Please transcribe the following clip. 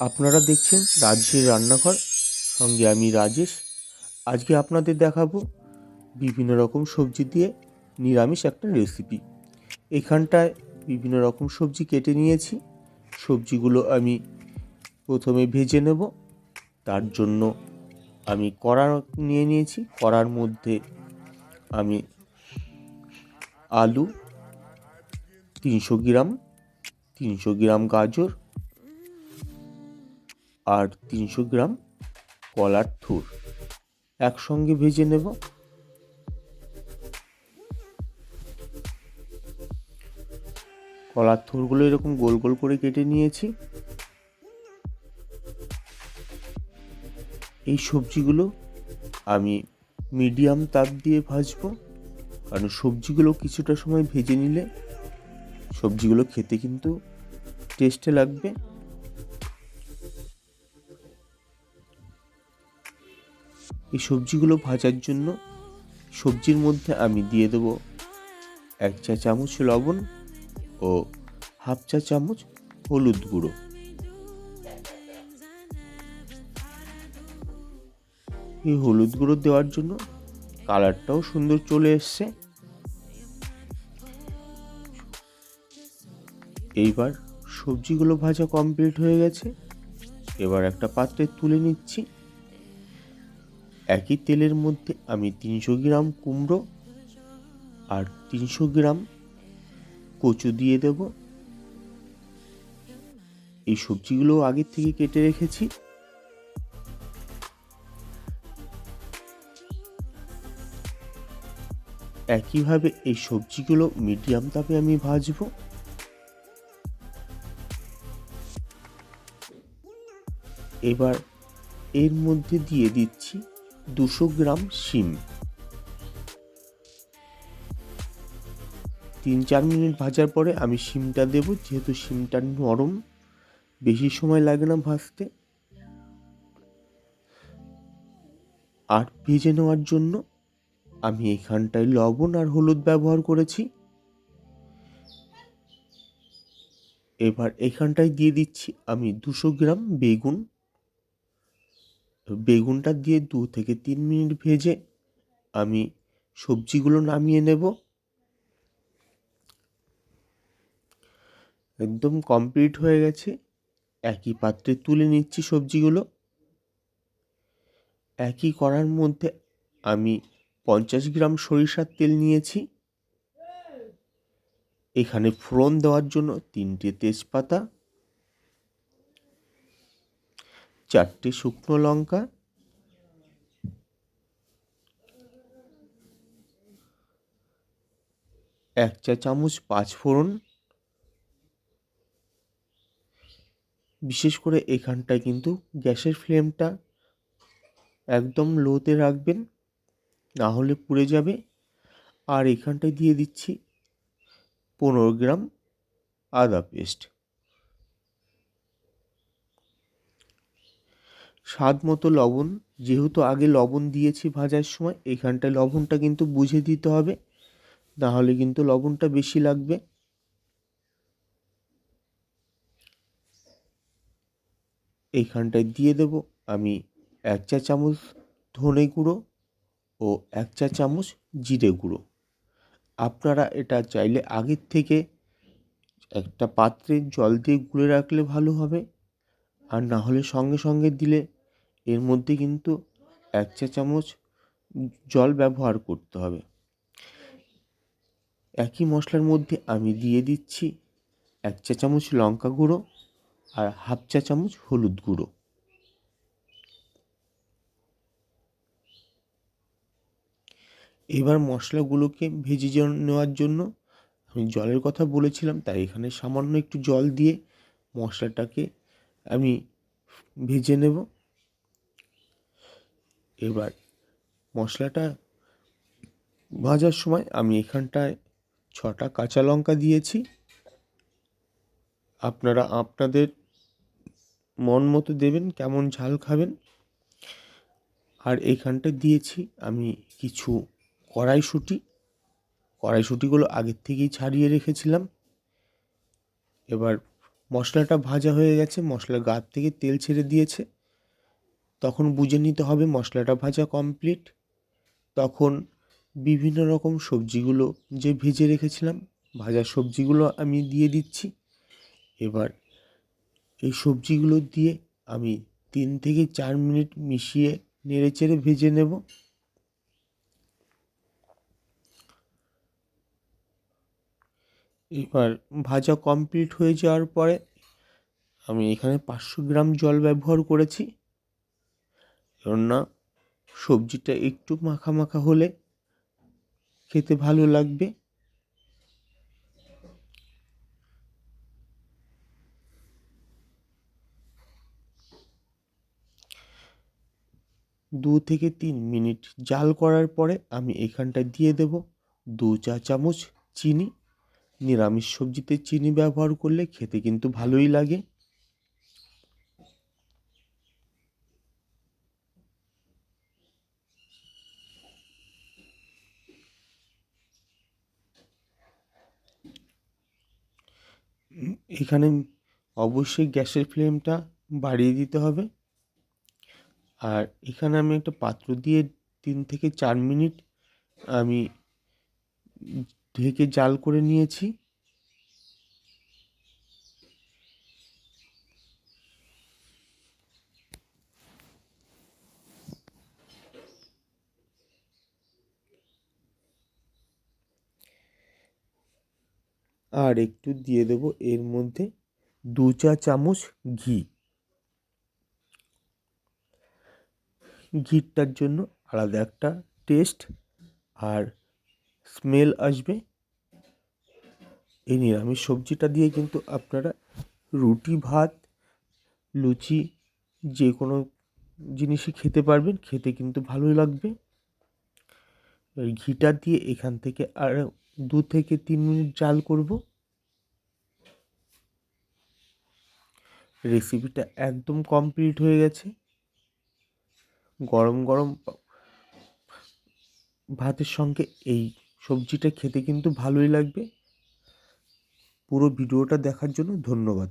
আপনারা দেখছেন রাজেশের রান্নাঘর। সঙ্গে আমি রাজেশ। আজকে আপনাদের দেখাবো বিভিন্ন রকম সবজি দিয়ে নিরামিষ একটা রেসিপি এখানটায় বিভিন্ন রকম সবজি কেটে নিয়েছি। সবজিগুলো আমি প্রথমে ভেজে নেব। তার জন্য আমি কড়া নিয়ে নিয়েছি। কড়ার মধ্যে আমি আলু তিনশো গ্রাম তিনশো গ্রাম গাজর আর তিনশো গ্রাম কলার থুর। একসঙ্গে ভেজে নেব। কলার থুরগুলো এরকম গোল গোল করে কেটে নিয়েছি। এই সবজিগুলো আমি মিডিয়াম তাপ দিয়ে ভাজবো। কারণ সবজিগুলো কিছুটা সময় ভেজে নিলে সবজিগুলো খেতে কিন্তু টেস্টে লাগবে। এই সবজিগুলো ভাজার জন্য সবজির মধ্যে আমি দিয়ে দেবো এক চা চামচ লবণ ও হাফ চা চামচ হলুদ গুঁড়ো। এই হলুদ গুঁড়ো দেওয়ার জন্য কালারটাও সুন্দর চলে এসছে। এইবার সবজিগুলো ভাজা কমপ্লিট হয়ে গেছে। এবার একটা পাত্রে তুলে নিচ্ছি। একই তেলের মধ্যে আমি তিনশো গ্রাম কুমড়ো আর তিনশো গ্রাম কচু দিয়ে দেব। এই সবজিগুলো আগের থেকে কেটে রেখেছি। একইভাবে এই সবজিগুলো মিডিয়াম তাপে আমি ভাজবো। এবার এর মধ্যে দিয়ে দিচ্ছি দুশো গ্রাম শিম। তিন চার মিনিট ভাজার পরে আমি শিমটা দেব, যেহেতু শিমটা নরম, বেশি সময় লাগে না ভাজতে। আর ভেজে নেওয়ার জন্য আমি এখানটায় লবণ আর হলুদ ব্যবহার করেছি। এবার এখানটায় দিয়ে দিচ্ছি আমি দুশো গ্রাম বেগুন। বেগুনটা দিয়ে দু থেকে তিন মিনিট ভেজে আমি সবজিগুলো নামিয়ে নেব। একদম কমপ্লিট হয়ে গেছে। একই পাত্রে তুলে নিচ্ছি সবজিগুলো। একই করার মধ্যে আমি পঞ্চাশ গ্রাম সরিষার তেল নিয়েছি। এখানে ফোড়ন দেওয়ার জন্য তিনটে তেজপাতা চারটে শুকনো লঙ্কা, এক চা চামচ পাঁচ ফোড়ন। বিশেষ করে এখানটায় কিন্তু গ্যাসের ফ্লেমটা একদম লোতে রাখবেন, না হলে পুড়ে যাবে। আর এখানটায় দিয়ে দিচ্ছি পনেরো গ্রাম আদা পেস্ট। স্বাদ মতো লবণ, যেহেতু আগে লবণ দিয়েছি ভাজার সময়, এখানটায় লবণটা কিন্তু বুঝে দিতে হবে নাহলে কিন্তু লবণটা বেশি লাগবে। এইখানটায় দিয়ে দেব আমি এক চা চামচ ধনে গুঁড়ো ও এক চা চামচ জিরে গুঁড়ো। আপনারা এটা চাইলে আগের থেকে একটা পাত্রে জল দিয়ে গুলে রাখলে ভালো হবে, আর না হলে সঙ্গে সঙ্গে দিলে এর মধ্যে কিন্তু এক চা চামচ জল ব্যবহার করতে হবে। একই মশলার মধ্যে আমি দিয়ে দিচ্ছি এক চা চামচ লঙ্কা গুঁড়ো আর হাফ চা চামচ হলুদ গুঁড়ো। এবার মশলাগুলোকে ভেজে নেওয়ার জন্য আমি জলের কথা বলেছিলাম, তাই এখানে সামান্য একটু জল দিয়ে মশলাটাকে আমি ভেজে নেব। এবার মশলাটা ভাজার সময় আমি এখানটায় ছটা কাঁচা লঙ্কা দিয়েছি। আপনারা আপনাদের মন মতো দেবেন, কেমন ঝাল খাবেন। আর এইখানটা দিয়েছি আমি কিছু কড়াইশুঁটি। কড়াইশুঁটিগুলো আগের থেকেই ছাড়িয়ে রেখেছিলাম। এবার মশলাটা ভাজা হয়ে গেছে মশলার গার থেকে তেল ছেড়ে দিয়েছে। তখন বুঝে নিতে হবে মশলাটা ভাজা কমপ্লিট তখন বিভিন্ন রকম সবজিগুলো যে ভেজে রেখেছিলাম, ভাজা সবজিগুলো আমি দিয়ে দিচ্ছি। এবার এই সবজিগুলো দিয়ে আমি তিন থেকে চার মিনিট মিশিয়ে নেড়ে চেড়ে ভেজে নেব। এবার ভাজা কমপ্লিট হয়ে যাওয়ার পরে আমি এখানে পাঁচশো গ্রাম জল ব্যবহার করেছি। কেননা সবজিটা একটু মাখা মাখা হলে খেতে ভালো লাগবে। দু থেকে তিন মিনিট জাল করার পরে আমি এখানটায় দিয়ে দেব দু চা চামচ চিনি। নিরামিষ সবজিতে চিনি ব্যবহার করলে খেতে কিন্তু ভালোই লাগে। এখানে অবশ্যই গ্যাসের ফ্লেমটা বাড়িয়ে দিতে হবে। আর এখানে আমি একটা পাত্র দিয়ে তিন থেকে চার মিনিট আমি ঢেকে জাল করে নিয়েছি। আর একটু দিয়ে দেব এর মধ্যে দু চা চামচ ঘি। ঘিটার জন্য আলাদা একটা টেস্ট আর স্মেল আসবে। এই নিরামিষ সবজিটা দিয়ে কিন্তু আপনারা রুটি, ভাত, লুচি যে কোনো জিনিসই খেতে পারবেন, খেতে কিন্তু ভালোই লাগবে। ঘিটা দিয়ে এখান থেকে আর দু থেকে তিন মিনিট জাল করব। রেসিপিটা একদম কমপ্লিট হয়ে গেছে। গরম গরম ভাতের সঙ্গে এই সবজিটা খেতে কিন্তু ভালোই লাগবে। পুরো ভিডিওটা দেখার জন্য ধন্যবাদ।